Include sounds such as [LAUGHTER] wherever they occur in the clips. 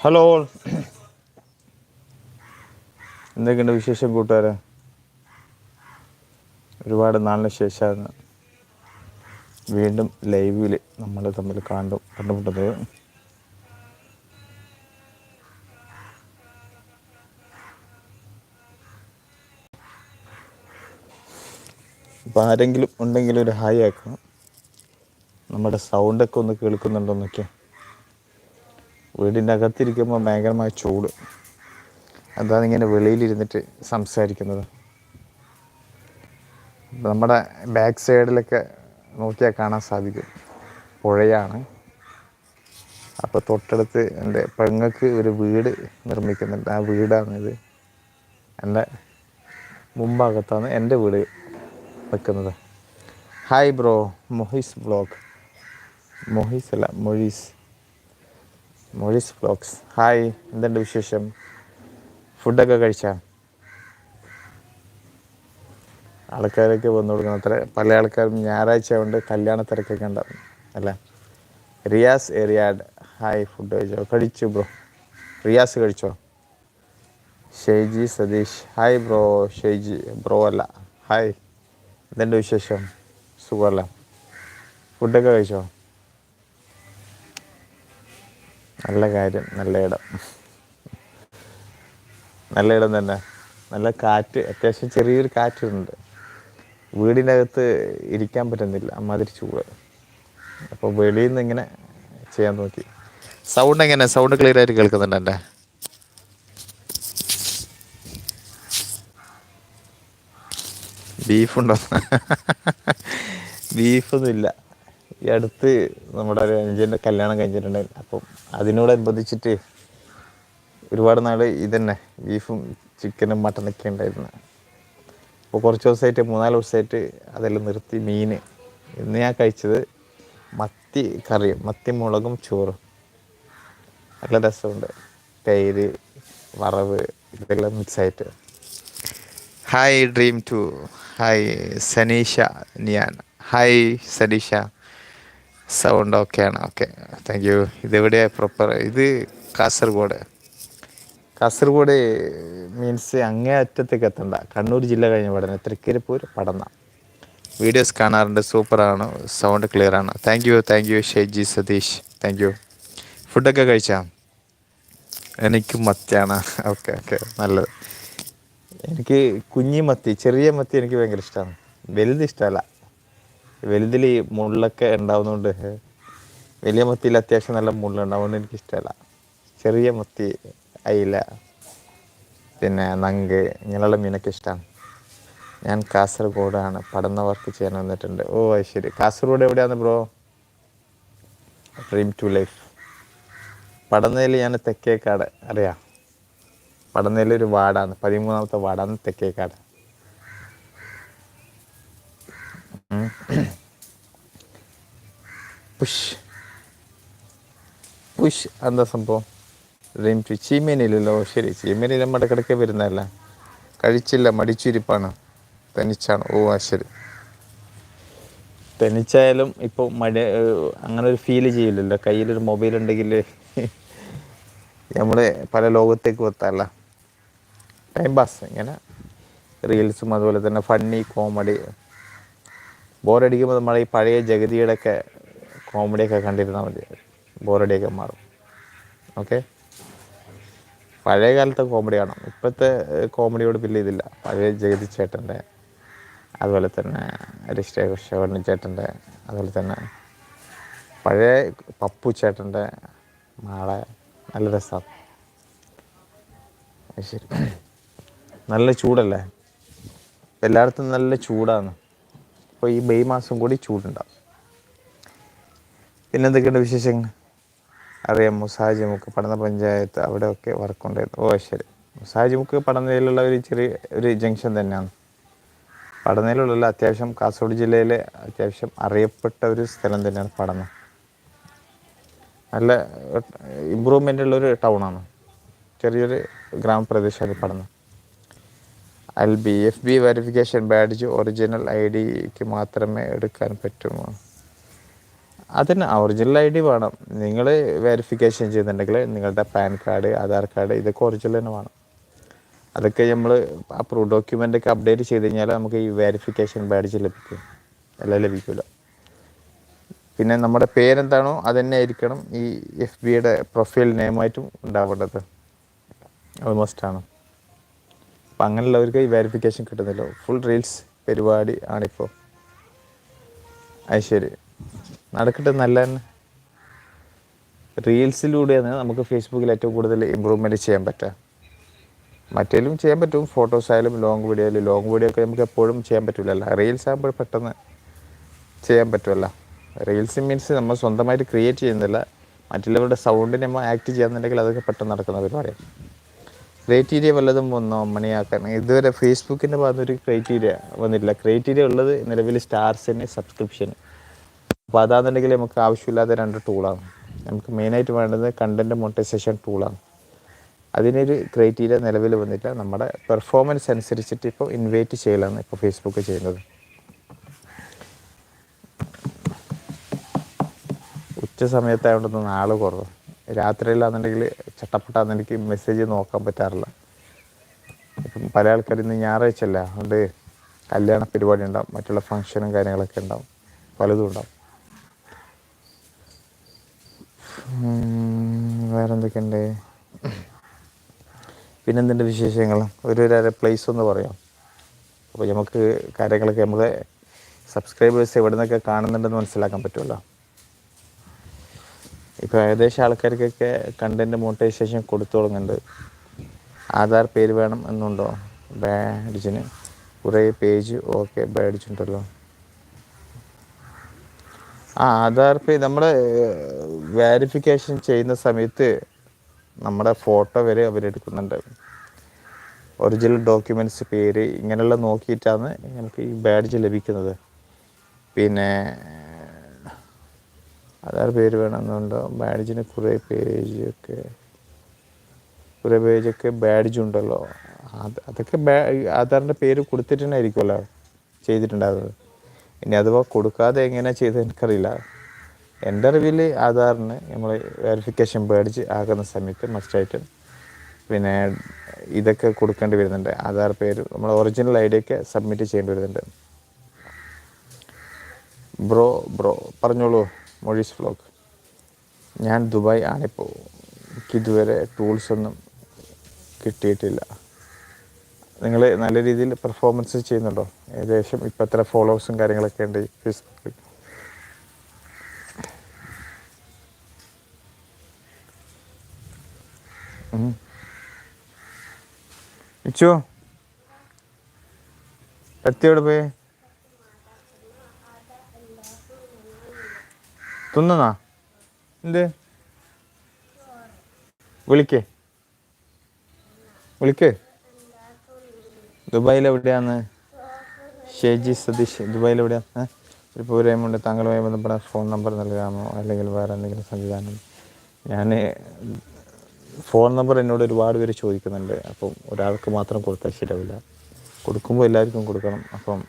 Hello എന്തൊക്കെയുണ്ട് വിശേഷം കൂട്ടുകാരെ? ഒരുപാട് നാളിന് ശേഷമാണ് വീണ്ടും ലൈവിൽ നമ്മൾ തമ്മിൽ കണ്ടു കണ്ടുമുട്ടുന്നത്. അപ്പോൾ ആരെങ്കിലും ഉണ്ടെങ്കിൽ ഒരു ഹായ് ആക്കണം നമ്മുടെ സൗണ്ടൊക്കെ ഒന്ന് കേൾക്കുന്നുണ്ടോന്നൊക്കെ വീടിന്റെ അകത്തിരിക്കുമ്പോൾ ഭയങ്കരമായ ചൂട്. അതാണ് ഇങ്ങനെ വെളിയിലിരുന്നിട്ട് സംസാരിക്കുന്നത്. നമ്മുടെ ബാക്ക് സൈഡിലൊക്കെ നോക്കിയാൽ കാണാൻ സാധിക്കും. പുഴയാണ്. അപ്പോൾ തൊട്ടടുത്ത് എന്റെ പെങ്ങൾക്ക് ഒരു വീട് നിർമ്മിക്കുന്നുണ്ട്. ആ വീടാണിത്. എന്റെ മുമ്പാകത്താണ് എന്റെ വീട് നിൽക്കുന്നത് hi bro Mohees blog Mohees അല്ല മൊഴീസ് മൊഴീസ് ബ്ലോക്സ് ഹായ് എന്തുണ്ട് വിശേഷം? ഫുഡൊക്കെ കഴിച്ച? ആൾക്കാരൊക്കെ വന്നു കൊടുക്കണം. അത്ര പല ആൾക്കാരും ഞായറാഴ്ച കൊണ്ട് കല്യാണ തിരക്കൊക്കെ ഉണ്ടാവും അല്ലേ റിയാസ് ഏരിയാഡ് ഹായ് ഫുഡ് കഴിച്ചോ? കഴിച്ചു ബ്രോ. റിയാസ് കഴിച്ചോ? Sheiji Satheesh. Hi bro Sheiji bro അല്ല. ഹായ് എന്തുണ്ട് വിശേഷം? സുഖമല്ല. ഫുഡൊക്കെ കഴിച്ചോ? നല്ല കാര്യം നല്ല ഇടം. നല്ല ഇടം തന്നെ. നല്ല കാറ്റ് അത്യാവശ്യം ചെറിയൊരു കാറ്റുണ്ട്. വീടിന്റെ അകത്ത് ഇരിക്കാൻ പറ്റുന്നില്ല അമ്മാതിരി ചൂട്. അപ്പോൾ വെളിയിൽ നിന്ന് ഇങ്ങനെ ചെയ്യാൻ നോക്കി. സൗണ്ട് എങ്ങനെ? സൗണ്ട് ക്ലിയർ ആയിട്ട് കേൾക്കുന്നുണ്ട് എന്റെ ബീഫുണ്ടോ ബീഫൊന്നുമില്ല [LAUGHS] ഈ അടുത്ത് നമ്മുടെ ഒരു അനുജന്റെ കല്യാണം കഴിഞ്ഞിട്ടുണ്ടായിരുന്നു അപ്പം അതിനോടനുബന്ധിച്ചിട്ട് ഒരുപാട് നാൾ ഇതന്നെ ബീഫും ചിക്കനും മട്ടനൊക്കെ ഉണ്ടായിരുന്നു. അപ്പോൾ കുറച്ച് ദിവസമായിട്ട് മൂന്നാൽ ദിവസമായിട്ട് അതെല്ലാം നിർത്തി മീൻ ഇന്ന് ഞാൻ കഴിച്ചത് മത്തി കറിയും മത്തി മുളകും ചോറും. നല്ല രസമുണ്ട്. തൈര് വറവ് ഇതെല്ലാം മിക്സായിട്ട്. Hi dream to hi Saneesha Niyan. Hi Saneesha. Sound ഓക്കെയാണ് ഓക്കെ താങ്ക് യു ഇതെവിടെ പ്രോപ്പർ ഇത് കാസർഗോഡ്. കാസർഗോഡ് മീൻസ് അങ്ങേ അറ്റത്തേക്ക് എത്തണ്ട. കണ്ണൂർ ജില്ല കഴിഞ്ഞ പഠനം തൃക്കരിപ്പൂർ പടന്ന. വീഡിയോസ് കാണാറുണ്ട്. സൂപ്പറാണ് സൗണ്ട് ക്ലിയർ ആണ്. Thank you thank you Sheiji Satheesh thank you ഫുഡൊക്കെ കഴിച്ചാ? എനിക്ക് മത്തിയാണ്. ഓക്കെ ഓക്കെ നല്ലത്. എനിക്ക് കുഞ്ഞി മത്തി ചെറിയ മത്തി എനിക്ക് ഭയങ്കര ഇഷ്ടമാണ് വലുത് ഇഷ്ടമല്ല. വലുതിൽ ഈ മുള്ളൊക്കെ ഉണ്ടാവുന്നതുകൊണ്ട് വലിയ മത്തിയിൽ അത്യാവശ്യം നല്ല മുള്ളുണ്ടാവുന്നതുകൊണ്ട് എനിക്ക് ഇഷ്ടമല്ല. ചെറിയ മത്തി അയില പിന്നെ നങ്ക് ഇങ്ങനെയുള്ള മീനൊക്കെ ഇഷ്ടമാണ്. ഞാൻ കാസർഗോഡാണ് പഠന വർക്ക് ചെയ്യാൻ വന്നിട്ടുണ്ട്. ഓ അത് ശരി. കാസർഗോഡ് എവിടെയാണ് ബ്രോ? ഡ്രീം ടു ലൈഫ് പടന്നയിൽ ഞാൻ തെക്കേക്കാട് അറിയാം. പടന്നയിൽ ഒരു വാർഡാണ് പതിമൂന്നാമത്തെ വാർഡാണ് തെക്കേക്കാട്. പുഷ്. പുഷ് എന്താ സംഭവം? ഡ്രീം ടു ചീമേനിയിലല്ലോ ശരി ചീമേനി നമ്മുടെ ഇടയ്ക്കിടയ്ക്ക് വരുന്നതല്ല. കഴിച്ചില്ല മടിച്ചിരിപ്പാണ്. തനിച്ചാണ്. ഓ ആ ശരി. തനിച്ചായാലും ഇപ്പോൾ മഴ അങ്ങനെ ഒരു ഫീൽ ചെയ്യില്ലല്ലോ. കയ്യിലൊരു മൊബൈൽ ഉണ്ടെങ്കിൽ നമ്മൾ പല ലോകത്തേക്ക് എത്താല്ല ടൈം പാസ് ഇങ്ങനെ റീൽസും അതുപോലെ തന്നെ ഫണ്ണി കോമഡി ബോറടിക്കുമ്പോൾ നമ്മൾ ഈ പഴയ ജഗതിയുടെ ഒക്കെ കോമഡിയൊക്കെ കണ്ടിരുന്നാൽ മതി. ബോറടിയൊക്കെ മാറും. ഓക്കെ? പഴയ കാലത്തെ കോമഡി കാണാം. ഇപ്പോഴത്തെ കോമഡിയോട് വലിയ ഇതില്ല. പഴയ ജഗതി ചേട്ടന്റെ അതുപോലെ തന്നെ ശിവണ്ണി ചേട്ടന്റെ അതുപോലെ തന്നെ പഴയ പപ്പു ചേട്ടന്റെ നാളെ നല്ല രസമാണ് ശരി. നല്ല ചൂടല്ലേ? എല്ലായിടത്തും നല്ല ചൂടാണ് അപ്പോൾ ഈ മെയ് മാസം കൂടി ചൂടുണ്ടാവും. പിന്നെ എന്തൊക്കെയുണ്ട് വിശേഷങ്ങൾ? അറിയാം മുസാജിമുക്ക് പഠന പഞ്ചായത്ത് അവിടെയൊക്കെ വർക്കുണ്ടായിരുന്നു. ഓ ശരി. മുസാജിമുക്ക് പഠനയിലുള്ള ഒരു ചെറിയ ഒരു ജംഗ്ഷൻ തന്നെയാണ്. പഠനയിലുള്ള അത്യാവശ്യം കാസർഗോഡ് ജില്ലയിലെ അത്യാവശ്യം അറിയപ്പെട്ട ഒരു സ്ഥലം തന്നെയാണ് പഠനം നല്ല ഇമ്പ്രൂവ്മെന്റ് ഉള്ളൊരു ടൗണാണ്. ചെറിയൊരു ഗ്രാമപ്രദേശമാണ് പഠന L B F B verification badge original I ഡിക്ക് മാത്രമേ എടുക്കാൻ പറ്റുമോ? അതിന് ഒറിജിനൽ ഐ ഡി വേണം. നിങ്ങൾ വെരിഫിക്കേഷൻ ചെയ്യുന്നുണ്ടെങ്കിൽ നിങ്ങളുടെ പാൻ കാർഡ് ആധാർ കാർഡ് ഇതൊക്കെ ഒറിജിനൽ തന്നെ വേണം. അതൊക്കെ നമ്മൾ ആ പ്രൂ ഡോക്യുമെന്റ് ഒക്കെ അപ്ഡേറ്റ് ചെയ്ത് കഴിഞ്ഞാൽ നമുക്ക് ഈ വെരിഫിക്കേഷൻ ബാഡ്ജ് ലഭിക്കും. എല്ലാം ലഭിക്കില്ല പിന്നെ നമ്മുടെ പേരെന്താണോ അത് തന്നെ ആയിരിക്കണം ഈ എഫ് ബിയുടെ പ്രൊഫൈൽ നെയിമായിട്ടും ഉണ്ടാവേണ്ടത്. ഓൾമോസ്റ്റ് ആണ്. അപ്പം അങ്ങനെയുള്ളവർക്ക് ഈ വെരിഫിക്കേഷൻ കിട്ടുന്നില്ല. ഫുൾ റീൽസ് പരിപാടി ആണിപ്പോൾ അത് ശരി നടക്കട്ടെ നല്ല തന്നെ. റീൽസിലൂടെയാണ് നമുക്ക് ഫേസ്ബുക്കിൽ ഏറ്റവും കൂടുതൽ ഇമ്പ്രൂവ്മെന്റ് ചെയ്യാൻ പറ്റുക. മറ്റേലും ചെയ്യാൻ പറ്റും. ഫോട്ടോസ് ആയാലും ലോങ് വീഡിയോ ആയാലും. ലോങ് വീഡിയോ ഒക്കെ നമുക്ക് എപ്പോഴും ചെയ്യാൻ പറ്റില്ലല്ലോ റീൽസ് ആകുമ്പോൾ പെട്ടെന്ന് ചെയ്യാൻ പറ്റുമല്ലോ. റീൽസ് മീൻസ് നമ്മൾ സ്വന്തമായിട്ട് ക്രിയേറ്റ് ചെയ്യുന്നില്ല. മറ്റുള്ളവരുടെ സൗണ്ടിനെ നമ്മൾ ആക്ട് ചെയ്യാന്നുണ്ടെങ്കിൽ അതൊക്കെ പെട്ടെന്ന് നടക്കുന്ന പരിപാടിയാണ്. ക്രൈറ്റീരിയ വല്ലതും വന്നോ മണിയാക്കാൻ ഇതുവരെ ഫേസ്ബുക്കിന്റെ ഭാഗത്ത് ഒരു ക്രൈറ്റീരിയ വന്നിട്ടില്ല ക്രൈറ്റീരിയ ഉള്ളത് നിലവിൽ സ്റ്റാർസിന് സബ്സ്ക്രിപ്ഷൻ അപ്പോൾ അതാണെന്നുണ്ടെങ്കിൽ നമുക്ക് ആവശ്യമില്ലാത്ത രണ്ട് ടൂളാണ് നമുക്ക് മെയിനായിട്ട് വേണ്ടത് കണ്ടന്റ് മോണിറ്റൈസേഷൻ ടൂളാണ് അതിനൊരു ക്രൈറ്റീരിയ നിലവിൽ വന്നിട്ട് നമ്മുടെ പെർഫോമൻസ് അനുസരിച്ചിട്ട് ഇപ്പോൾ ഇൻവൈറ്റ് ചെയ്യലാണ് ഇപ്പോൾ ഫേസ്ബുക്ക് ചെയ്യുന്നത്. ഉച്ച സമയത്തായതുകൊണ്ടൊന്നും ആൾ കുറവ്. രാത്രിയിലാണെന്നുണ്ടെങ്കിൽ ചട്ടപ്പെട്ടാന്ന് എനിക്ക് മെസ്സേജ് നോക്കാൻ പറ്റാറില്ല. ഇപ്പം പല ആൾക്കാർ ഇന്ന് ഞായറാഴ്ച അല്ല അതുകൊണ്ട് കല്യാണ പരിപാടി ഉണ്ടാവും മറ്റുള്ള ഫങ്ഷനും കാര്യങ്ങളൊക്കെ ഉണ്ടാവും പലതും ഉണ്ടാവും. വേറെന്തൊക്കെയുണ്ട്? പിന്നെന്തിന്റെ വിശേഷങ്ങൾ? ഒരു ഒരു പ്ലേസ് ഒന്ന് പറയാം. അപ്പോൾ നമുക്ക് കാര്യങ്ങളൊക്കെ നമ്മുടെ സബ്സ്ക്രൈബേഴ്സ് എവിടെ നിന്നൊക്കെ കാണുന്നുണ്ടെന്ന് മനസ്സിലാക്കാൻ പറ്റുമല്ലോ. ഇപ്പോൾ ഏകദേശം ആൾക്കാർക്കൊക്കെ കണ്ടന്റ് മോണിറ്റൈസേഷൻ കൊടുത്തു തുടങ്ങുന്നുണ്ട് ആധാർ പേര് വേണം എന്നുണ്ടോ? ബാഡിജിന് കുറേ പേജ് ഓക്കെ ബാഡിച്ചുണ്ടല്ലോ ആ ആധാർ പേ നമ്മൾ വെരിഫിക്കേഷൻ ചെയ്യുന്ന സമയത്ത് നമ്മുടെ ഫോട്ടോ വരെ അവരെടുക്കുന്നുണ്ട് ഒറിജിനൽ ഡോക്യുമെന്റ്സ് പേര് ഇങ്ങനെയുള്ള നോക്കിയിട്ടാണ് നമുക്ക് ഈ ബാഡ്ജ് ലഭിക്കുന്നത്. പിന്നെ ആധാർ പേര് വേണമെന്നുണ്ടോ? ബാഡ്ജിന് കുറേ പേജൊക്കെ കുറേ പേജൊക്കെ ബാഡ്ജ് ഉണ്ടല്ലോ. അത് അതൊക്കെ ബാ ആധാറിന്റെ പേര് കൊടുത്തിട്ടുണ്ടായിരിക്കുമല്ലോ ചെയ്തിട്ടുണ്ടാകുന്നത് ഇനി അഥവാ കൊടുക്കാതെ എങ്ങനെയാണ് ചെയ്തത് എനിക്കറിയില്ല. എന്റെ അറിവിൽ ആധാറിന് നമ്മൾ വെരിഫിക്കേഷൻ ബാഡ്ജ് ആകുന്ന സമയത്ത് മസ്റ്റായിട്ട് പിന്നെ ഇതൊക്കെ കൊടുക്കേണ്ടി വരുന്നുണ്ട്. ആധാർ പേര് നമ്മൾ ഒറിജിനൽ ഐ ഡി ഒക്കെ സബ്മിറ്റ് ചെയ്യേണ്ടി വരുന്നുണ്ട്. ബ്രോ ബ്രോ പറഞ്ഞോളൂ. മൊഴീസ് ഫ്ലോക്ക് ഞാൻ ദുബായ് ആണിപ്പോൾ എനിക്കിതുവരെ ടൂൾസൊന്നും കിട്ടിയിട്ടില്ല. നിങ്ങൾ നല്ല രീതിയിൽ പെർഫോമൻസ് ചെയ്യുന്നുണ്ടോ? ഏകദേശം ഇപ്പം എത്ര ഫോളോവേഴ്സും കാര്യങ്ങളൊക്കെ ഉണ്ട് ഫേസ്ബുക്കിൽ എത്തിയോടെ പോയി? തിന്നനാ എന്ത്? വിളിക്കേ. വിളിക്കേ. ദുബായിൽ എവിടെയാണ് ഷേജി സതീഷ് ദുബായിൽ എവിടെയാണ് ഒരു പോരായ്മയുണ്ട് താങ്കളുമായി ബന്ധപ്പെടാൻ ഫോൺ നമ്പർ നൽകാമോ? അല്ലെങ്കിൽ വേറെ എന്തെങ്കിലും സംവിധാനം? ഞാൻ ഫോൺ നമ്പർ എന്നോട് ഒരുപാട് പേര് ചോദിക്കുന്നുണ്ട്. അപ്പം ഒരാൾക്ക് മാത്രം കൊടുത്താൽ ശരിയാവില്ല. കൊടുക്കുമ്പോൾ എല്ലാവർക്കും കൊടുക്കണം. അപ്പം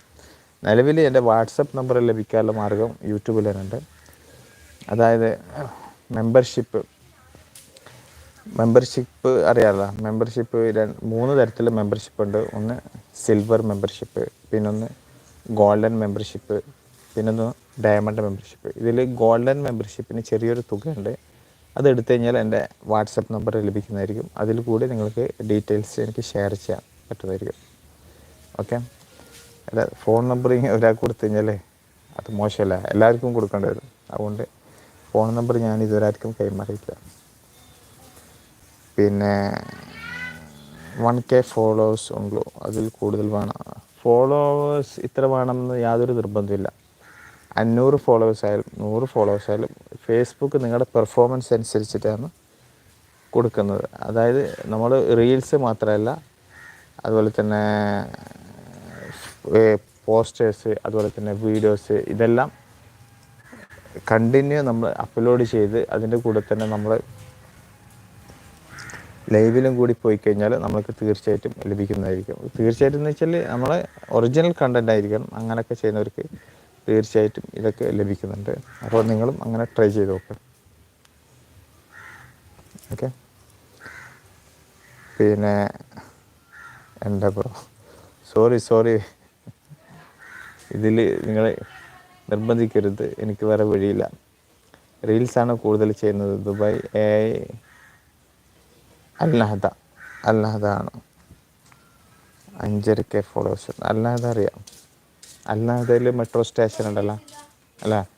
നിലവിൽ എന്റെ വാട്സപ്പ് നമ്പർ ലഭിക്കാനുള്ള മാർഗം യൂട്യൂബിൽ തന്നെയുണ്ട് അതായത് മെമ്പർഷിപ്പ് മെമ്പർഷിപ്പ് അറിയാമല്ലോ മെമ്പർഷിപ്പ് മൂന്ന് തരത്തിലുള്ള മെമ്പർഷിപ്പ് ഉണ്ട്. ഒന്ന് സിൽവർ മെമ്പർഷിപ്പ് പിന്നൊന്ന് ഗോൾഡൻ മെമ്പർഷിപ്പ് പിന്നൊന്ന് ഡയമണ്ട് മെമ്പർഷിപ്പ് ഇതിൽ ഗോൾഡൻ മെമ്പർഷിപ്പിന് ചെറിയൊരു തുകയുണ്ട്. അത് എടുത്തു കഴിഞ്ഞാൽ എന്റെ വാട്സപ്പ് നമ്പർ ലഭിക്കുന്നതായിരിക്കും. അതിൽ കൂടി നിങ്ങൾക്ക് ഡീറ്റെയിൽസ് എനിക്ക് ഷെയർ ചെയ്യാൻ പറ്റുന്നതായിരിക്കും. ഓക്കെ അല്ല ഫോൺ നമ്പർ ഒരാൾക്ക് കൊടുത്തു കഴിഞ്ഞാൽ അത് മോശമല്ല. എല്ലാവർക്കും കൊടുക്കേണ്ടി വരും. അതുകൊണ്ട് ഫോൺ നമ്പർ ഞാൻ ഇതുവരെ ആർക്കും കൈമാറിയിട്ടില്ല. പിന്നെ വൺ കെ ഫോളോവേഴ്സ് ഉള്ളൂ. അതിൽ കൂടുതൽ വേണം. ഫോളോവേഴ്സ് ഇത്ര വേണമെന്ന് യാതൊരു നിർബന്ധമില്ല അഞ്ഞൂറ് ഫോളോവേഴ്സ് ആയാലും നൂറ് ഫോളോവേഴ്സ് ആയാലും ഫേസ്ബുക്ക് നിങ്ങളുടെ പെർഫോമൻസ് അനുസരിച്ചിട്ടാണ് കൊടുക്കുന്നത്. അതായത് നമ്മൾ റീൽസ് മാത്രമല്ല അതുപോലെ തന്നെ പോസ്റ്റേഴ്സ് അതുപോലെ തന്നെ വീഡിയോസ് ഇതെല്ലാം കണ്ടിന്യൂ നമ്മൾ അപ്ലോഡ് ചെയ്ത് അതിന്റെ കൂടെ തന്നെ നമ്മൾ ലൈവിലും കൂടി പോയി കഴിഞ്ഞാൽ നമുക്ക് തീർച്ചയായിട്ടും ലഭിക്കുന്നതായിരിക്കും. തീർച്ചയായിട്ടും എന്ന് വെച്ചാൽ നമ്മൾ ഒറിജിനൽ കണ്ടന്റ് ആയിരിക്കണം. അങ്ങനെയൊക്കെ ചെയ്യുന്നവർക്ക് തീർച്ചയായിട്ടും ഇതൊക്കെ ലഭിക്കുന്നുണ്ട്. അപ്പോൾ നിങ്ങളും അങ്ങനെ ട്രൈ ചെയ്ത് നോക്ക്. ഓക്കെ പിന്നെ എന്താ ബ്രോ? സോറി സോറി ഇതിൽ നിങ്ങൾ നിർബന്ധിക്കരുത്. എനിക്ക് വേറെ വഴിയില്ല. റീൽസാണ് കൂടുതൽ ചെയ്യുന്നത്. Dubai A I Al Nahda. Al Nahda ആണ് അഞ്ചര കെ ഫോളോവേഴ്സ് അൽനഹദ അറിയാം. അൽനഹദയിൽ മെട്രോ സ്റ്റേഷൻ ഉണ്ടല്ലോ. അല്ല.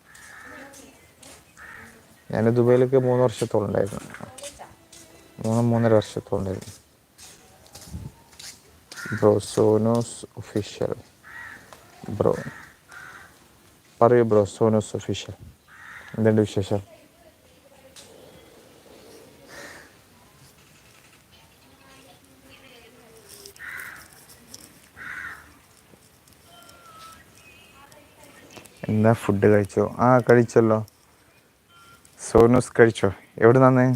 ഞാൻ ദുബായിലേക്ക് മൂന്ന് വർഷത്തോളം ഉണ്ടായിരുന്നു. മൂന്ന് മൂന്നര വർഷത്തോളം ഉണ്ടായിരുന്നു. ബ്രോ സോനോസ് ഒഫീഷ്യൽ ബ്രോ പറയൂ ബ്രോ സോനോസ് ഒഫീഷ്യൽ എന്തുണ്ട് വിശേഷം? എന്താ ഫുഡ് കഴിച്ചോ? ആ കഴിച്ചല്ലോ. സോനൂസ് കഴിച്ചോ? എവിടെ നിന്നേ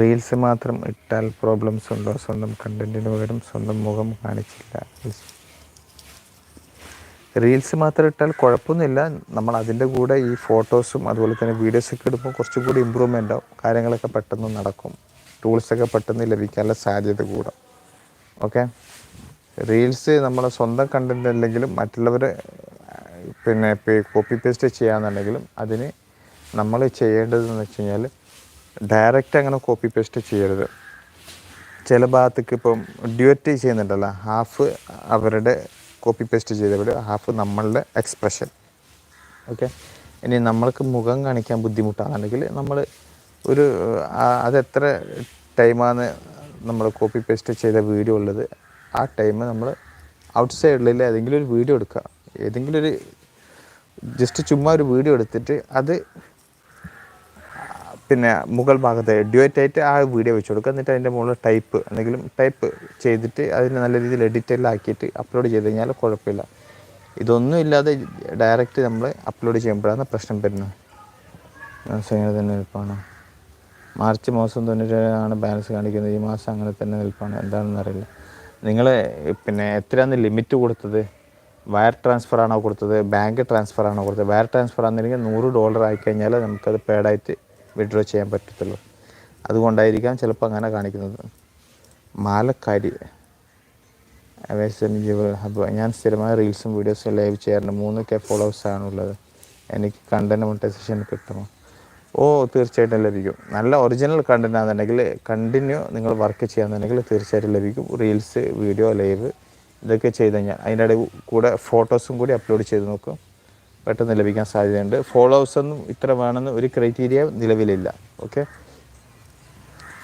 റീൽസ് മാത്രം ഇട്ടാൽ പ്രോബ്ലംസ് ഉണ്ടോ? സ്വന്തം കണ്ടന്റിന് പകരം സ്വന്തം മുഖം കാണിച്ചില്ല. റീൽസ് മാത്രം ഇട്ടാൽ കുഴപ്പമൊന്നുമില്ല. നമ്മൾ അതിന്റെ കൂടെ ഈ ഫോട്ടോസും അതുപോലെ തന്നെ വീഡിയോസൊക്കെ ഇടുമ്പോൾ കുറച്ചും കൂടി ഇമ്പ്രൂവ്മെന്റ് ആവും കാര്യങ്ങളൊക്കെ പെട്ടെന്ന് നടക്കും. ടൂൾസൊക്കെ പെട്ടെന്ന് ലഭിക്കാനുള്ള സാധ്യത കൂടും. ഓക്കെ റീൽസ് നമ്മൾ സ്വന്തം കണ്ടന്റ് അല്ലെങ്കിലും മറ്റുള്ളവർ പിന്നെ കോപ്പി പേസ്റ്റ് ചെയ്യാന്നുണ്ടെങ്കിലും അതിന് നമ്മൾ ചെയ്യേണ്ടതെന്ന് വെച്ച് കഴിഞ്ഞാൽ ഡയറക്റ്റ് അങ്ങനെ കോപ്പി പേസ്റ്റ് ചെയ്യരുത്. ചില ഭാഗത്തേക്ക് ഇപ്പം ഡ്യുവറ്റ് ചെയ്യുന്നുണ്ടല്ലോ ഹാഫ് അവരുടെ കോപ്പി പേസ്റ്റ് ചെയ്ത ചെയ്തവർ ഹാഫ് നമ്മളുടെ എക്സ്പ്രഷൻ ഓക്കെ ഇനി നമ്മൾക്ക് മുഖം കാണിക്കാൻ ബുദ്ധിമുട്ടാണെന്നുണ്ടെങ്കിൽ നമ്മൾ ഒരു അതെത്ര ടൈമാണ് നമ്മൾ കോപ്പി പേസ്റ്റ് ചെയ്ത വീഡിയോ ഉള്ളത് ആ ടൈം നമ്മൾ ഔട്ട് സൈഡിൽ ഏതെങ്കിലും ഒരു വീഡിയോ എടുക്കുക. ഏതെങ്കിലും ഒരു ജസ്റ്റ് ചുമ്മാ ഒരു വീഡിയോ എടുത്തിട്ട് അത് പിന്നെ മുകൾ ഭാഗത്ത് ഡ്യുവറ്റ് ആയിട്ട് ആ വീഡിയോ വെച്ച് കൊടുക്കുക. എന്നിട്ട് അതിന്റെ മുകളിൽ ടൈപ്പ് എന്തെങ്കിലും ടൈപ്പ് ചെയ്തിട്ട് അതിനെ നല്ല രീതിയിൽ എഡിറ്റെല്ലാം ആക്കിയിട്ട് അപ്ലോഡ് ചെയ്ത് കഴിഞ്ഞാൽ കുഴപ്പമില്ല. ഇതൊന്നും ഇല്ലാതെ ഡയറക്റ്റ് നമ്മൾ അപ്ലോഡ് ചെയ്യുമ്പോഴാണ് പ്രശ്നം വരുന്നത്. അങ്ങനെ തന്നെ നിൽപ്പാണ്. മാർച്ച് മാസം തൊണ്ണൂറ്റേഴാണ് ബാലൻസ് കാണിക്കുന്നത്. ഈ മാസം അങ്ങനെ തന്നെ നിൽപ്പാണ്. എന്താണെന്ന് അറിയില്ല. നിങ്ങൾ പിന്നെ എത്രയാണ് ലിമിറ്റ് കൊടുത്തത്? വയർ ട്രാൻസ്ഫർ ആണോ കൊടുത്തത്? ബാങ്ക് ട്രാൻസ്ഫർ ആണോ കൊടുത്തത്? വയർ ട്രാൻസ്ഫർ ആണെന്നുണ്ടെങ്കിൽ നൂറ് ഡോളർ ആയിക്കഴിഞ്ഞാൽ നമുക്കത് പേഡായിട്ട് വിഡ്രോ ചെയ്യാൻ പറ്റത്തുള്ളൂ. അതുകൊണ്ടായിരിക്കാം ചിലപ്പോൾ അങ്ങനെ കാണിക്കുന്നത്. മാലക്കാരി ഞാൻ സ്ഥിരമായ റീൽസും വീഡിയോസും ലൈവ് ചെയ്യാറുണ്ട്. മൂന്ന് കെ ഫോളോവേഴ്സാണ് ഉള്ളത് എനിക്ക് കണ്ടന്റ് മോണിറ്റൈസേഷൻ കിട്ടുമോ ഓ തീർച്ചയായിട്ടും ലഭിക്കും. നല്ല ഒറിജിനൽ കണ്ടന്റ് ആണെന്നുണ്ടെങ്കിൽ കണ്ടിന്യൂ നിങ്ങൾ വർക്ക് ചെയ്യാന്നുണ്ടെങ്കിൽ തീർച്ചയായിട്ടും ലഭിക്കും. റീൽസ് വീഡിയോ ലൈവ് ഇതൊക്കെ ചെയ്ത് കഴിഞ്ഞാൽ അതിന്റെ ഇടയിൽ കൂടെ ഫോട്ടോസും കൂടി അപ്ലോഡ് ചെയ്ത് നോക്കും. പെട്ടെന്ന് ലഭിക്കാൻ സാധ്യതയുണ്ട്. ഫോളോവേഴ്സ് ഒന്നും ഇത്ര വേണമെന്ന് ഒരു ക്രൈറ്റീരിയ നിലവിലില്ല. ഓക്കെ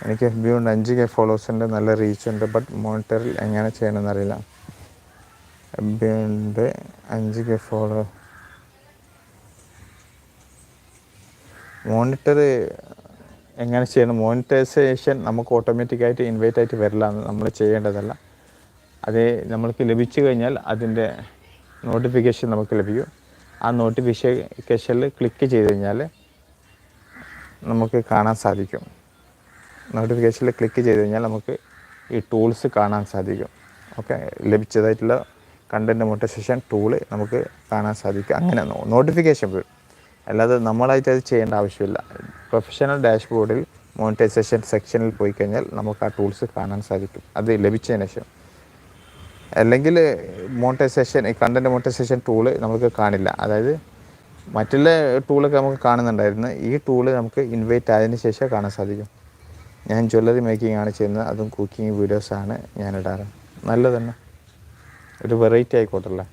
എനിക്ക് എഫ് ബി ഉണ്ട് അഞ്ച് കെ ഫോളോവേഴ്സ് ഉണ്ട് നല്ല റീച്ച് ഉണ്ട് ബട്ട് മോണിറ്ററിൽ എങ്ങനെ ചെയ്യണമെന്ന് അറിയില്ല. എഫ് ബി ഉണ്ട് അഞ്ച് കെ ഫോളോ മോണിറ്റർ എങ്ങനെ ചെയ്യണം? മോണിറ്റൈസേഷൻ നമുക്ക് ഓട്ടോമാറ്റിക്കായിട്ട് ഇൻവൈറ്റ് ആയിട്ട് വരില്ല നമ്മൾ ചെയ്യേണ്ടതല്ല. അതേ നമ്മൾക്ക് ലഭിച്ചു കഴിഞ്ഞാൽ അതിന്റെ നോട്ടിഫിക്കേഷൻ നമുക്ക് ലഭിക്കും. ആ നോട്ടിഫിക്കേഷനിൽ ക്ലിക്ക് ചെയ്ത് കഴിഞ്ഞാൽ നമുക്ക് കാണാൻ സാധിക്കും. നോട്ടിഫിക്കേഷനിൽ ക്ലിക്ക് ചെയ്ത് കഴിഞ്ഞാൽ നമുക്ക് ഈ ടൂൾസ് കാണാൻ സാധിക്കും. ഓക്കെ ലഭിച്ചതായിട്ടുള്ള കണ്ടന്റ് മോട്ടിവേഷൻ ടൂൾ നമുക്ക് കാണാൻ സാധിക്കും. അങ്ങനെ നോട്ടിഫിക്കേഷൻ വരും. അല്ലാതെ നമ്മളായിട്ട് അത് ചെയ്യേണ്ട ആവശ്യമില്ല. പ്രൊഫഷണൽ ഡാഷ്ബോർഡിൽ മോണിറ്റൈസേഷൻ സെക്ഷനിൽ പോയി കഴിഞ്ഞാൽ നമുക്ക് ആ ടൂൾസ് കാണാൻ സാധിക്കും. അത് ലഭിച്ചതിന് ശേഷം. അല്ലെങ്കിൽ മോണിറ്റൈസേഷൻ ഈ കണ്ടന്റ് മോണിറ്റൈസേഷൻ ടൂൾ നമുക്ക് കാണില്ല. അതായത് മറ്റുള്ള ടൂളൊക്കെ നമുക്ക് കാണുന്നുണ്ടായിരുന്നു. ഈ ടൂൾ നമുക്ക് ഇൻവൈറ്റ് ആയതിന് ശേഷം കാണാൻ സാധിക്കും. ഞാൻ ജ്വല്ലറി മേക്കിംഗ് ആണ് ചെയ്യുന്നത്. അതും കുക്കിംഗ് വീഡിയോസാണ് ഞാൻ ഇടാറ്. നല്ലത് തന്നെ. ഒരു വെറൈറ്റി ആയിക്കോട്ടല്ലേ?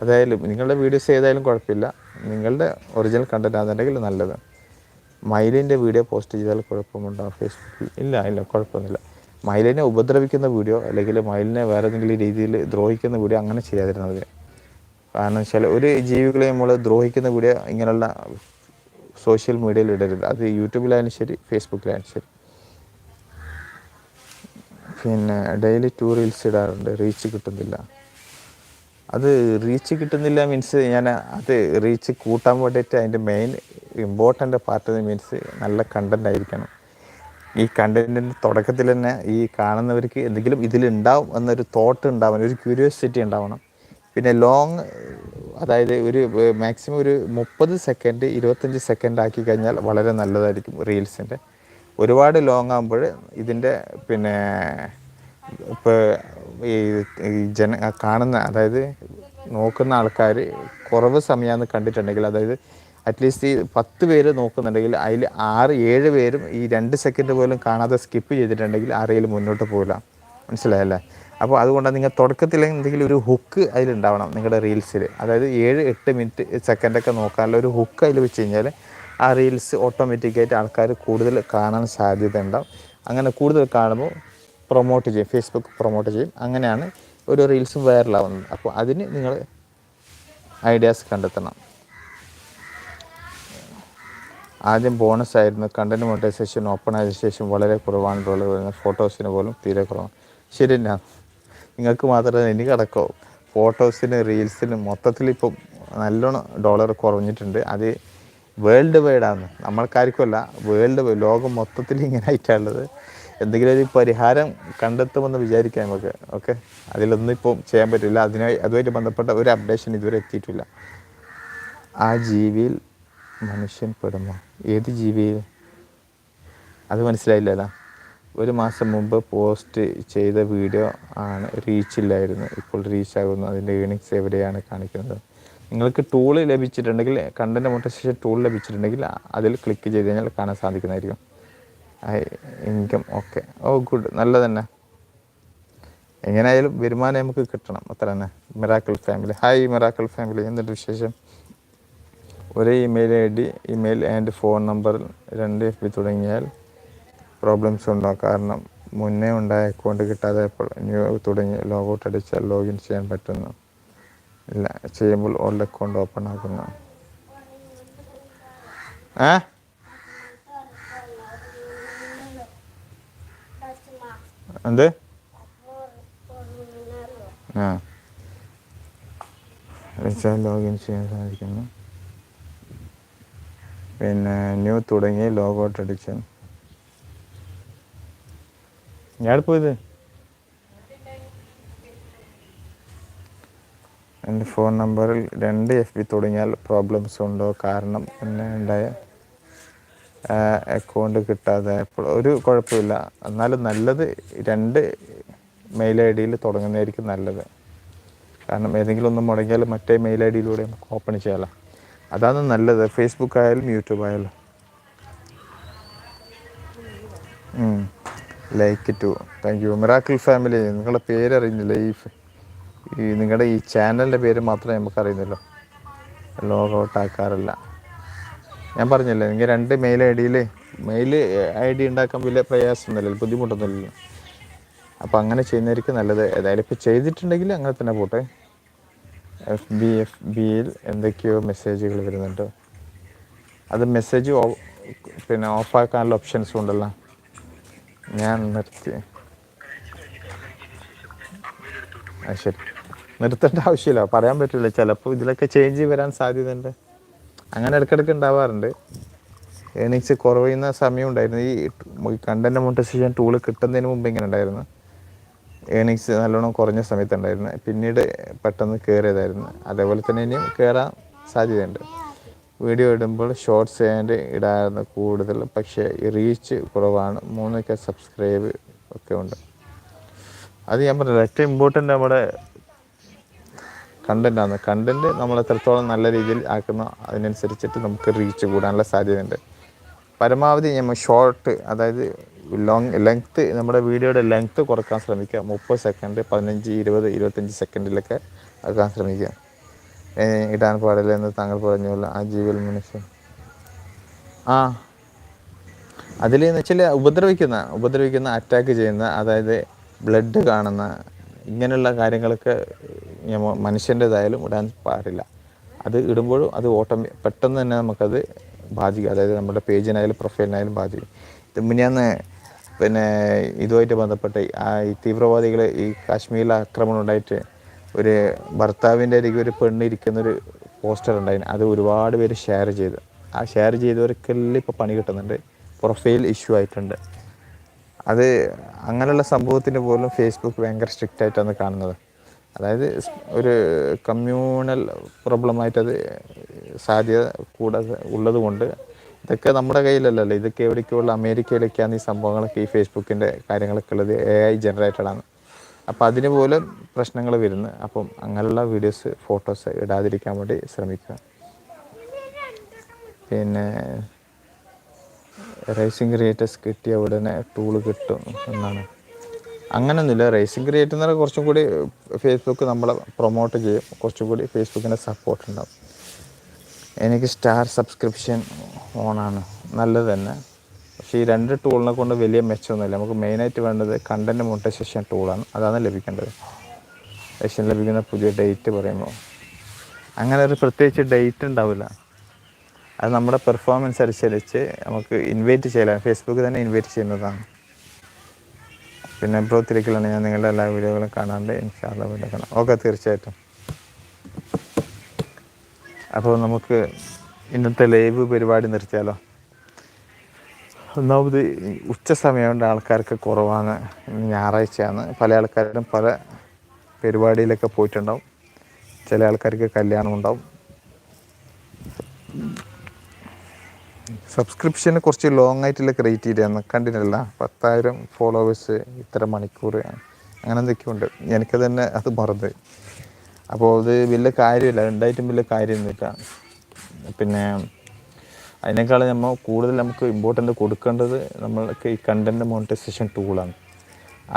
അതായാലും നിങ്ങളുടെ വീഡിയോസ് ഏതായാലും കുഴപ്പമില്ല. നിങ്ങളുടെ ഒറിജിനൽ കണ്ടന്റ് ആണെന്നുണ്ടെങ്കിൽ നല്ലത്. മൈലിന്റെ വീഡിയോ പോസ്റ്റ് ചെയ്താൽ കുഴപ്പമുണ്ടോ? ഫേസ്ബുക്കിൽ ഇല്ല ഇല്ല കുഴപ്പമൊന്നുമില്ല. മൈലിനെ ഉപദ്രവിക്കുന്ന വീഡിയോ അല്ലെങ്കിൽ മയിലിനെ വേറെ ഏതെങ്കിലും രീതിയിൽ ദ്രോഹിക്കുന്ന വീഡിയോ അങ്ങനെ ചെയ്യാതിരുന്നത് കാരണം വെച്ചാൽ ഒരു ജീവികളെ നമ്മൾ ദ്രോഹിക്കുന്ന വീഡിയോ ഇങ്ങനെയുള്ള സോഷ്യൽ മീഡിയയിൽ ഇടരുത്. അത് യൂട്യൂബിലായാലും ശരി ഫേസ്ബുക്കിലായാലും ശരി. പിന്നെ ഡെയിലി ടു റീൽസ് ഇടാറുണ്ട് റീച്ച് കിട്ടുന്നില്ല. അത് റീച്ച് കിട്ടുന്നില്ല മീൻസ് ഞാൻ അത് റീച്ച് കൂട്ടാൻ വേണ്ടിയിട്ട് അതിന്റെ മെയിൻ ഇമ്പോർട്ടന്റ് പാർട്ട് മീൻസ് നല്ല കണ്ടന്റ് ആയിരിക്കണം. ഈ കണ്ടന്റിന്റെ തുടക്കത്തിൽ തന്നെ ഈ കാണുന്നവർക്ക് എന്തെങ്കിലും ഇതിലുണ്ടാവും എന്നൊരു തോട്ട് ഉണ്ടാവണം ഒരു ക്യൂരിയോസിറ്റി ഉണ്ടാവണം. പിന്നെ ലോങ് അതായത് ഒരു മാക്സിമം ഒരു മുപ്പത് സെക്കൻഡ് ഇരുപത്തഞ്ച് സെക്കൻഡ് ആക്കി കഴിഞ്ഞാൽ വളരെ നല്ലതായിരിക്കും റീൽസിന്റെ ഒരുപാട് ലോങ് ആകുമ്പോൾ ഇതിന്റെ പിന്നെ ഇപ്പോൾ ഈ ജന കാണുന്ന അതായത് നോക്കുന്ന ആൾക്കാർ കുറവ് സമയമാണെന്ന് കണ്ടിട്ടുണ്ടെങ്കിൽ അതായത് അറ്റ്ലീസ്റ്റ് ഈ പത്ത് പേര് നോക്കുന്നുണ്ടെങ്കിൽ അതിൽ ആറ് ഏഴ് പേരും ഈ രണ്ട് സെക്കൻഡ് പോലും കാണാതെ സ്കിപ്പ് ചെയ്തിട്ടുണ്ടെങ്കിൽ ആ റീൽ മുന്നോട്ട് പോകില്ല മനസ്സിലായല്ലേ? അപ്പോൾ അതുകൊണ്ട് നിങ്ങൾ തുടക്കത്തിൽ എന്തെങ്കിലും ഒരു ഹുക്ക് അതിലുണ്ടാവണം നിങ്ങളുടെ റീൽസിൽ അതായത് ഏഴ് എട്ട് മിനിറ്റ് സെക്കൻഡൊക്കെ നോക്കാനുള്ള ഒരു ഹുക്ക് അതിൽ വെച്ച് കഴിഞ്ഞാൽ ആ റീൽസ് ഓട്ടോമാറ്റിക്കായിട്ട് ആൾക്കാർ കൂടുതൽ കാണാൻ സാധ്യത ഉണ്ടാവും. അങ്ങനെ കൂടുതൽ കാണുമ്പോൾ പ്രൊമോട്ട് ചെയ്യും ഫേസ്ബുക്ക് പ്രൊമോട്ട് ചെയ്യും. അങ്ങനെയാണ് ഒരു റീൽസും വൈറലാവുന്നത് അപ്പോൾ അതിന് നിങ്ങൾ ഐഡിയാസ് കണ്ടെത്തണം. ആദ്യം ബോണസ് ആയിരുന്നു. കണ്ടന്റ് മോണിറ്റൈസേഷൻ ശേഷം വളരെ കുറവാണ്. ഡോളർ വരുന്നത് ഫോട്ടോസിന് പോലും തീരെ കുറവാണ്. ശരി ഞാൻ നിങ്ങൾക്ക് മാത്രമേ എനിക്ക് അടക്കോ ഫോട്ടോസിന് റീൽസിന് മൊത്തത്തിൽ ഇപ്പം നല്ലോണം ഡോളർ കുറഞ്ഞിട്ടുണ്ട്. അത് വേൾഡ് വൈഡാണ് നമ്മൾക്കാർക്കുമല്ല വേൾഡ് വൈഡ് ലോകം മൊത്തത്തിൽ ഇങ്ങനെ ആയിട്ടുള്ളത് എന്തെങ്കിലും ഒരു പരിഹാരം കണ്ടെത്തുമെന്ന് വിചാരിക്കാം നമുക്ക്. ഓക്കെ അതിലൊന്നും ഇപ്പം ചെയ്യാൻ പറ്റില്ല. അതിനായി അതുമായിട്ട് ബന്ധപ്പെട്ട ഒരു അപ്ഡേഷൻ ഇതുവരെ എത്തിയിട്ടില്ല. ആ ജീവിയിൽ മനുഷ്യൻ പെടുമോ ഏത് ജീവിയിൽ? അത് മനസ്സിലായില്ലല്ലോ. ഒരു മാസം മുമ്പ് പോസ്റ്റ് ചെയ്ത വീഡിയോ ആണ് റീച്ചില്ലായിരുന്നു ഇപ്പോൾ റീച്ചാകുന്നു അതിന്റെ ഏണിങ്സ് എവിടെയാണ് കാണിക്കുന്നത്? നിങ്ങൾക്ക് ടൂൾ ലഭിച്ചിട്ടുണ്ടെങ്കിൽ കണ്ടന്റ് മോട്ടിവേഷൻ ടൂൾ ലഭിച്ചിട്ടുണ്ടെങ്കിൽ അതിൽ ക്ലിക്ക് ചെയ്ത് കഴിഞ്ഞാൽ കാണാൻ സാധിക്കുന്നതായിരിക്കും. ഇൻകം ഓക്കെ ഓ ഗുഡ് നല്ല തന്നെ എങ്ങനെയായാലും വരുമാനം നമുക്ക് കിട്ടണം. അത്ര തന്നെ miracle family hi miracle family എന്തുണ്ട് വിശേഷം? ഒരേ email I D email and phone number രണ്ട് എഫ് ബി തുടങ്ങിയാൽ പ്രോബ്ലംസ് ഉണ്ടാകും കാരണം മുന്നേ ഉണ്ടായ അക്കൗണ്ട് കിട്ടാതെ ന്യൂ തുടങ്ങി ലോഗൗട്ട് അടിച്ചാൽ ലോഗിൻ ചെയ്യാൻ പറ്റുന്നു. ഇല്ല ചെയ്യുമ്പോൾ ഓൾഡ് അക്കൗണ്ട് ഓപ്പൺ ആക്കുന്നു. ഏ? എന്ത്? ആ. ലോഗിൻ ചെയ്യാൻ സാധിക്കുന്നു. പിന്നെ ന്യൂ തുടങ്ങി ലോഗൗട്ട് അടിച്ചു ഞാൻ പോയത്? എന്റെ ഫോൺ നമ്പറിൽ രണ്ട് എഫ് ബി തുടങ്ങിയാൽ പ്രോബ്ലംസ് ഉണ്ടോ? കാരണം എന്നെ ഉണ്ടായ അക്കൗണ്ട് കിട്ടാതെ. ഒരു കുഴപ്പമില്ല. എന്നാലും നല്ലത് രണ്ട് മെയിൽ ഐ ഡിയിൽ തുടങ്ങുന്നതായിരിക്കും നല്ലത്. കാരണം ഏതെങ്കിലും ഒന്ന് മുടങ്ങിയാൽ മറ്റേ മെയിൽ ഐ ഡിയിലൂടെ നമുക്ക് ഓപ്പൺ ചെയ്യാമല്ലോ അതാണ് നല്ലത്. ഫേസ്ബുക്ക് ആയാലും യൂട്യൂബ് ആയാലും. Like to thank you miracle family നിങ്ങളുടെ പേരറിയുന്നില്ല. ഈ ഈ നിങ്ങളുടെ ഈ ചാനലിന്റെ പേര് മാത്രമേ നമുക്ക് അറിയുന്നല്ലോ ലോഗൗട്ട് ആക്കാറില്ല ഞാൻ പറഞ്ഞല്ലേ നിങ്ങൾ രണ്ട് മെയിൽ ഐ ഡിയിൽ മെയിൽ ഐ ഡി ഉണ്ടാക്കാൻ വലിയ പ്രയാസമൊന്നുമില്ലല്ലോ ബുദ്ധിമുട്ടൊന്നുമില്ലല്ലോ അപ്പോൾ അങ്ങനെ ചെയ്യുന്നതായിരിക്കും നല്ലത്. ഏതായാലും ഇപ്പോൾ ചെയ്തിട്ടുണ്ടെങ്കിൽ അങ്ങനെ തന്നെ പോട്ടെ. എഫ് ബി എഫ് ബിയിൽ എന്തൊക്കെയോ മെസ്സേജുകൾ വരുന്നുണ്ട്. അത് മെസ്സേജ് പിന്നെ ഓഫാക്കാനുള്ള ഓപ്ഷൻസും ഉണ്ടല്ലോ. ഞാൻ നിർത്തി. ശരി. നിർത്തേണ്ട ആവശ്യമില്ല. പറയാൻ പറ്റില്ല. ചിലപ്പോൾ ഇതിലൊക്കെ ചേഞ്ച് വരാൻ സാധ്യതയുണ്ട്. അങ്ങനെ ഇടയ്ക്കിടയ്ക്ക് ഉണ്ടാവാറുണ്ട്. ഏണിങ്സ് ചെയ്യുന്ന സമയം ഉണ്ടായിരുന്നു. ഈ കണ്ടന്റ് മോണിറ്റൈസേഷൻ ടൂൾ കിട്ടുന്നതിന് മുമ്പ് ഇങ്ങനെ ഉണ്ടായിരുന്നു. ഏണിങ്സ് നല്ലോണം കുറഞ്ഞ സമയത്തുണ്ടായിരുന്നു. പിന്നീട് പെട്ടെന്ന് കയറിയതായിരുന്നു അതേപോലെ തന്നെ ഇനിയും കയറാൻ സാധ്യതയുണ്ട്. വീഡിയോ ഇടുമ്പോൾ ഷോർട്സ് ആൻഡ് ഇടാറുണ്ട് കൂടുതൽ. പക്ഷേ റീച്ച് കുറവാണ്. മൂന്നൊക്കെ സബ്സ്ക്രൈബ് ഒക്കെ ഉണ്ട്. അത് ഞാൻ പറഞ്ഞത് ഏറ്റവും ഇമ്പോർട്ടന്റ് നമ്മുടെ കണ്ടന്റാണ് കണ്ടന്റ് നമ്മൾ എത്രത്തോളം നല്ല രീതിയിൽ ആക്കുന്ന അതിനനുസരിച്ചിട്ട് നമുക്ക് റീച്ച് കൂടാനുള്ള സാധ്യതയുണ്ട്. പരമാവധി നമ്മൾ ഷോർട്ട് അതായത് ലോങ് ലെങ്ത്ത് നമ്മുടെ വീഡിയോയുടെ ലെങ്ത്ത് കുറയ്ക്കാൻ ശ്രമിക്കുക. മുപ്പത് സെക്കൻഡ് പതിനഞ്ച് ഇരുപത് ഇരുപത്തഞ്ച് സെക്കൻഡിലൊക്കെ ആക്കാൻ ശ്രമിക്കുക. ഇടാൻ പാടില്ല എന്ന് താങ്കൾ പറഞ്ഞുള്ള ആ ജീവൽ മനുഷ്യൻ. ആ. അതിൽ എന്ന് വെച്ചാൽ ഉപദ്രവിക്കുന്ന ഉപദ്രവിക്കുന്ന അറ്റാക്ക് ചെയ്യുന്ന അതായത് ബ്ലഡ് കാണുന്ന ഇങ്ങനെയുള്ള കാര്യങ്ങളൊക്കെ മനുഷ്യന്റെതായാലും ഇടാൻ പാടില്ല. അത് ഇടുമ്പോഴും അത് ഓട്ടം പെട്ടെന്ന് തന്നെ നമുക്കത് ബാധിക്കും. അതായത് നമ്മുടെ പേജിനായാലും പ്രൊഫൈലിനായാലും ബാധിക്കും. ഇത് മിനിയാന്ന് പിന്നെ ഇതുമായിട്ട് ബന്ധപ്പെട്ട് ആ ഈ തീവ്രവാദികൾ ഈ കാശ്മീരിൽ ആക്രമണം ഉണ്ടായിട്ട് ഒരു ഭർത്താവിന്റെ അരികെ ഒരു പെണ്ണ് ഇരിക്കുന്നൊരു പോസ്റ്റർ ഉണ്ടായിരുന്നു അത് ഒരുപാട് പേര് ഷെയർ ചെയ്തു. ആ ഷെയർ ചെയ്തവർക്കെല്ലാം ഇപ്പോൾ പണി കിട്ടുന്നുണ്ട്. പ്രൊഫൈൽ ഇഷ്യൂ ആയിട്ടുണ്ട്. അത് അങ്ങനെയുള്ള സംഭവത്തിന് പോലും ഫേസ്ബുക്ക് ഭയങ്കര സ്ട്രിക്റ്റ് ആയിട്ടാണ് കാണുന്നത്. അതായത് ഒരു കമ്മ്യൂണൽ പ്രോബ്ലമായിട്ടത് സാധ്യത കൂടാതെ ഉള്ളത് കൊണ്ട് ഇതൊക്കെ നമ്മുടെ കയ്യിലല്ലല്ലോ. ഇതൊക്കെ എവിടേക്കുള്ള അമേരിക്കയിലൊക്കെയാണ് ഈ സംഭവങ്ങളൊക്കെ ഈ ഫേസ്ബുക്കിന്റെ കാര്യങ്ങളൊക്കെ ഉള്ളത്. എ ഐ ആണ്. അപ്പോൾ അതിന് പോലും പ്രശ്നങ്ങൾ വരുന്നു. അപ്പം അങ്ങനെയുള്ള വീഡിയോസ് ഫോട്ടോസ് ഇടാതിരിക്കാൻ വേണ്ടി ശ്രമിക്കുക. പിന്നെ റേസിംഗ് ക്രിയേറ്റേഴ്സ് കിട്ടിയ ഉടനെ ടൂൾ കിട്ടും എന്നാണ്. അങ്ങനെയൊന്നുമില്ല റേസിംഗ് ക്രിയേറ്റർ കുറച്ചും കൂടി ഫേസ്ബുക്ക് നമ്മളെ പ്രൊമോട്ട് ചെയ്യും. കുറച്ചും കൂടി ഫേസ്ബുക്കിന്റെ സപ്പോർട്ട് ഉണ്ടാവും. എനിക്ക് സ്റ്റാർ സബ്സ്ക്രിപ്ഷൻ ഓണാണ് നല്ലത് തന്നെ. പക്ഷേ ഈ രണ്ട് ടൂളിനെ കൊണ്ട് വലിയ മെച്ചമൊന്നുമില്ല. നമുക്ക് മെയിനായിട്ട് വേണ്ടത് കണ്ടന്റ് മോണിറ്റൈസേഷൻ ടൂളാണ് അതാണ് ലഭിക്കേണ്ടത്. സെഷൻ ലഭിക്കുന്ന പുതിയ ഡേറ്റ് പറയുമ്പോൾ. അങ്ങനെ ഒരു പ്രത്യേകിച്ച് ഡേറ്റ് ഉണ്ടാവില്ല. അത് നമ്മുടെ പെർഫോമൻസ് അനുസരിച്ച് നമുക്ക് ഇൻവൈറ്റ് ചെയ്യലാണ് ഫേസ്ബുക്ക് തന്നെ ഇൻവൈറ്റ് ചെയ്യുന്നതാണ്. പിന്നെ ബ്രോത്തിലേക്കുള്ള ഞാൻ നിങ്ങളുടെ എല്ലാ വീഡിയോകളും കാണാണ്ട് ഇൻഷാല്ല വീഡിയോ കാണാം. ഓക്കെ തീർച്ചയായിട്ടും. അപ്പോൾ നമുക്ക് ഇന്നത്തെ ലൈവ് പരിപാടി നിർത്തിയാലോ? ഒന്നാമത് ഉച്ച സമയം കൊണ്ട് ആൾക്കാർക്ക് കുറവാണ് ഞായറാഴ്ചയാണ്. പല ആൾക്കാരും പല പരിപാടിയിലൊക്കെ പോയിട്ടുണ്ടാവും. ചില ആൾക്കാർക്ക് കല്യാണം ഉണ്ടാവും. സബ്സ്ക്രിപ്ഷന് കുറച്ച് ലോങ് ആയിട്ടുള്ള ക്രൈറ്റീരിയ കണ്ടിട്ടില്ല. പത്തായിരം ഫോളോവേഴ്സ് ഇത്ര മണിക്കൂർ അങ്ങനെ എന്തൊക്കെയുണ്ട് എനിക്ക് തന്നെ അത് മറന്ന്. അപ്പോൾ അത് വലിയ കാര്യമില്ല. ഉണ്ടായിട്ടും വലിയ കാര്യമൊന്നുമില്ല പിന്നെ അതിനേക്കാൾ നമ്മൾ കൂടുതൽ നമുക്ക് ഇമ്പോർട്ടന്റ് കൊടുക്കേണ്ടത് നമ്മൾക്ക് ഈ കണ്ടന്റ് മോണിറ്റൈസേഷൻ ടൂളാണ്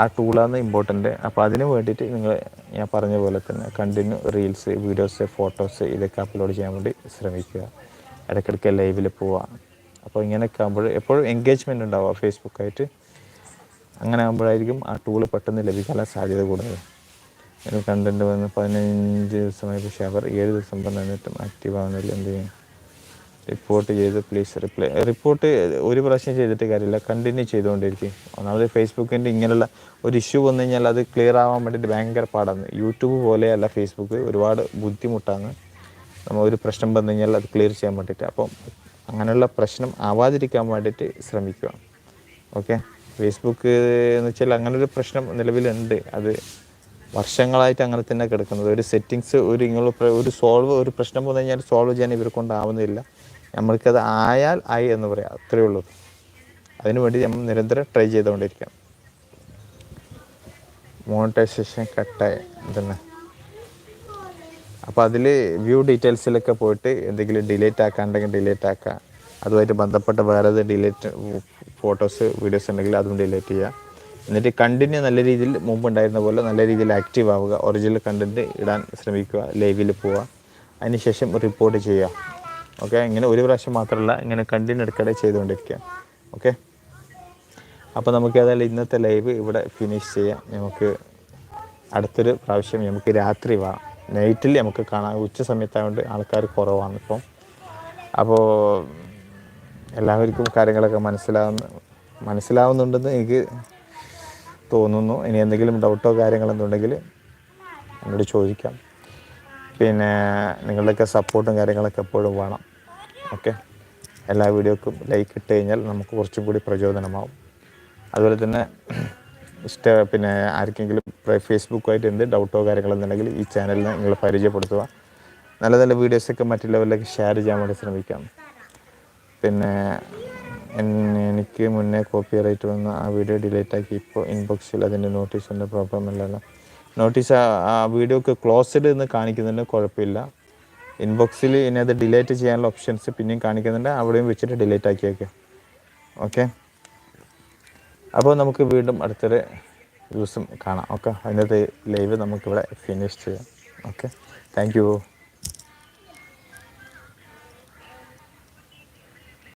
ആ ടൂളാണ് ഇമ്പോർട്ടന്റ് അപ്പോൾ അതിന് വേണ്ടിയിട്ട് നിങ്ങൾ ഞാൻ പറഞ്ഞ പോലെ തന്നെ കണ്ടിന്യൂ റീൽസ് വീഡിയോസ് ഫോട്ടോസ് ഇതൊക്കെ അപ്ലോഡ് ചെയ്യാൻ വേണ്ടി ശ്രമിക്കുക. ഇടയ്ക്കിടയ്ക്ക് ലൈവിൽ പോവുക. അപ്പോൾ ഇങ്ങനെയൊക്കെ ആകുമ്പോൾ എപ്പോഴും എൻഗേജ്മെന്റ് ഉണ്ടാവുക. ഫേസ്ബുക്കായിട്ട് അങ്ങനെ ആകുമ്പോഴായിരിക്കും ആ ടൂൾ പെട്ടെന്ന് ലഭിക്കാനുള്ള സാധ്യത കൂടുതൽ. ഒരു കണ്ടന്റ് വന്ന് പതിനഞ്ച് ദിവസമായി പക്ഷേ അവർ ഏഴ് ദിവസം പറഞ്ഞിട്ടും ആക്റ്റീവ് ആവുന്നില്ല. എന്ത് ചെയ്യും? റിപ്പോർട്ട് ചെയ്ത് പ്ലീസ് റിപ്ലൈ റിപ്പോർട്ട് ഒരു പ്രാവശ്യം ചെയ്തിട്ട് കാര്യമില്ല. കണ്ടിന്യൂ ചെയ്തുകൊണ്ടിരിക്കും. ഒന്നാമത് ഫേസ്ബുക്കിന്റെ ഇങ്ങനെയുള്ള ഒരു ഇഷ്യൂ വന്നു കഴിഞ്ഞാൽ അത് ക്ലിയർ ആവാൻ വേണ്ടിയിട്ട് ഭയങ്കര പാടാണ്. യൂട്യൂബ് പോലെയല്ല ഫേസ്ബുക്ക്. ഒരുപാട് ബുദ്ധിമുട്ടാണ്. നമ്മൾ ഒരു പ്രശ്നം വന്നു കഴിഞ്ഞാൽ അത് ക്ലിയർ ചെയ്യാൻ വേണ്ടിയിട്ട്. അപ്പം അങ്ങനെയുള്ള പ്രശ്നം ആവാതിരിക്കാൻ വേണ്ടിയിട്ട് ശ്രമിക്കുക. ഓക്കെ ഫേസ്ബുക്ക് എന്ന് വെച്ചാൽ അങ്ങനൊരു പ്രശ്നം നിലവിലുണ്ട്. അത് വർഷങ്ങളായിട്ട് അങ്ങനെ തന്നെ കിടക്കുന്നത്. ഒരു സെറ്റിങ്സ് ഒരു ഇങ്ങനെ ഒരു സോൾവ് ഒരു പ്രശ്നം വന്നു കഴിഞ്ഞാൽ സോൾവ് ചെയ്യാൻ ഇവരെ കൊണ്ടാവുന്നില്ല നമ്മൾക്കത് ആയാൽ ആയി എന്ന് പറയാം. അത്രയേ ഉള്ളൂ. അതിനുവേണ്ടി നമ്മൾ നിരന്തരം ട്രൈ ചെയ്തുകൊണ്ടിരിക്കണം. മോണിറ്റൈസേഷൻ കട്ടായി. തന്നെ അപ്പോൾ അതിൽ വ്യൂ ഡീറ്റെയിൽസിലൊക്കെ പോയിട്ട് എന്തെങ്കിലും ഡിലീറ്റ് ആക്കാണ്ടെങ്കിൽ ഡിലീറ്റ് ആക്കുക അതുമായിട്ട് ബന്ധപ്പെട്ട വേറെ ഡിലീറ്റ് ഫോട്ടോസ് വീഡിയോസ് ഉണ്ടെങ്കിൽ അതും ഡിലീറ്റ് ചെയ്യുക എന്നിട്ട് കണ്ടിന്യൂ നല്ല രീതിയിൽ മുമ്പ് ഉണ്ടായിരുന്ന പോലെ നല്ല രീതിയിൽ ആക്റ്റീവ് ആവുക ഒറിജിനൽ കണ്ടന്റ് ഇടാൻ ശ്രമിക്കുക ലൈവിൽ പോവുക. അതിനുശേഷം റിപ്പോർട്ട് ചെയ്യുക. ഓക്കെ ഇങ്ങനെ ഒരു പ്രാവശ്യം മാത്രമല്ല ഇങ്ങനെ കണ്ടിന്യൂ ഇടയ്ക്കിടെ ചെയ്തുകൊണ്ടിരിക്കുക. ഓക്കെ അപ്പോൾ നമുക്ക് ഏതായാലും ഇന്നത്തെ ലൈവ് ഇവിടെ ഫിനിഷ് ചെയ്യാം. നമുക്ക് അടുത്തൊരു പ്രാവശ്യം നമുക്ക് രാത്രി വാ. നൈറ്റിൽ നമുക്ക് കാണാം. ഉച്ച സമയത്തായതുകൊണ്ട് ആൾക്കാർ കുറവാണ് ഇപ്പം. അപ്പോൾ എല്ലാവർക്കും കാര്യങ്ങളൊക്കെ മനസ്സിലാവുന്ന മനസ്സിലാവുന്നുണ്ടെന്ന് എനിക്ക് തോന്നുന്നു. ഇനി എന്തെങ്കിലും ഡൗട്ടോ കാര്യങ്ങളെന്നുണ്ടെങ്കിൽ എന്നോട് ചോദിക്കാം. പിന്നെ നിങ്ങളുടെയൊക്കെ സപ്പോർട്ടും കാര്യങ്ങളൊക്കെ എപ്പോഴും വേണം. ഓക്കെ എല്ലാ വീഡിയോക്കും ലൈക്ക് ഇട്ട് കഴിഞ്ഞാൽ നമുക്ക് കുറച്ചും കൂടി പ്രചോദനമാവും. അതുപോലെ തന്നെ ഇഷ്ട പിന്നെ ആർക്കെങ്കിലും ഫേസ്ബുക്കുമായിട്ട് എന്ത് ഡൗട്ടോ കാര്യങ്ങളെന്നുണ്ടെങ്കിൽ ഈ ചാനലിനെ നിങ്ങൾ പരിചയപ്പെടുത്തുക. നല്ല നല്ല വീഡിയോസൊക്കെ മറ്റുള്ളവരിലേക്ക് ഷെയർ ചെയ്യാൻ വേണ്ടി ശ്രമിക്കാം. പിന്നെ എനിക്ക് മുന്നേ കോപ്പി റൈറ്റ് വന്ന ആ വീഡിയോ ഡിലീറ്റ് ആക്കി ഇപ്പോൾ ഇൻബോക്സിൽ അതിന്റെ നോട്ടീസിന്റെ പ്രോബ്ലം ഇല്ലല്ലോ. നോട്ടീസ് ആ വീഡിയോ വീഡിയോക്ക് ക്ലോസ്ഡ് എന്ന് കാണിക്കുന്നുണ്ട്. കുഴപ്പമില്ല. ഇൻബോക്സിൽ ഇനി അത് ഡിലീറ്റ് ചെയ്യാനുള്ള ഓപ്ഷൻസ് പിന്നെയും കാണിക്കുന്നുണ്ട്. അവിടെയും വെച്ചിട്ട് ഡിലീറ്റ് ആക്കിയേക്കെ ഓക്കെ അപ്പോൾ നമുക്ക് വീണ്ടും അടുത്തൊരു ദിവസം കാണാം. ഓക്കെ അതിനകത്ത് ലൈവ് നമുക്കിവിടെ ഫിനിഷ് ചെയ്യാം. Okay thank U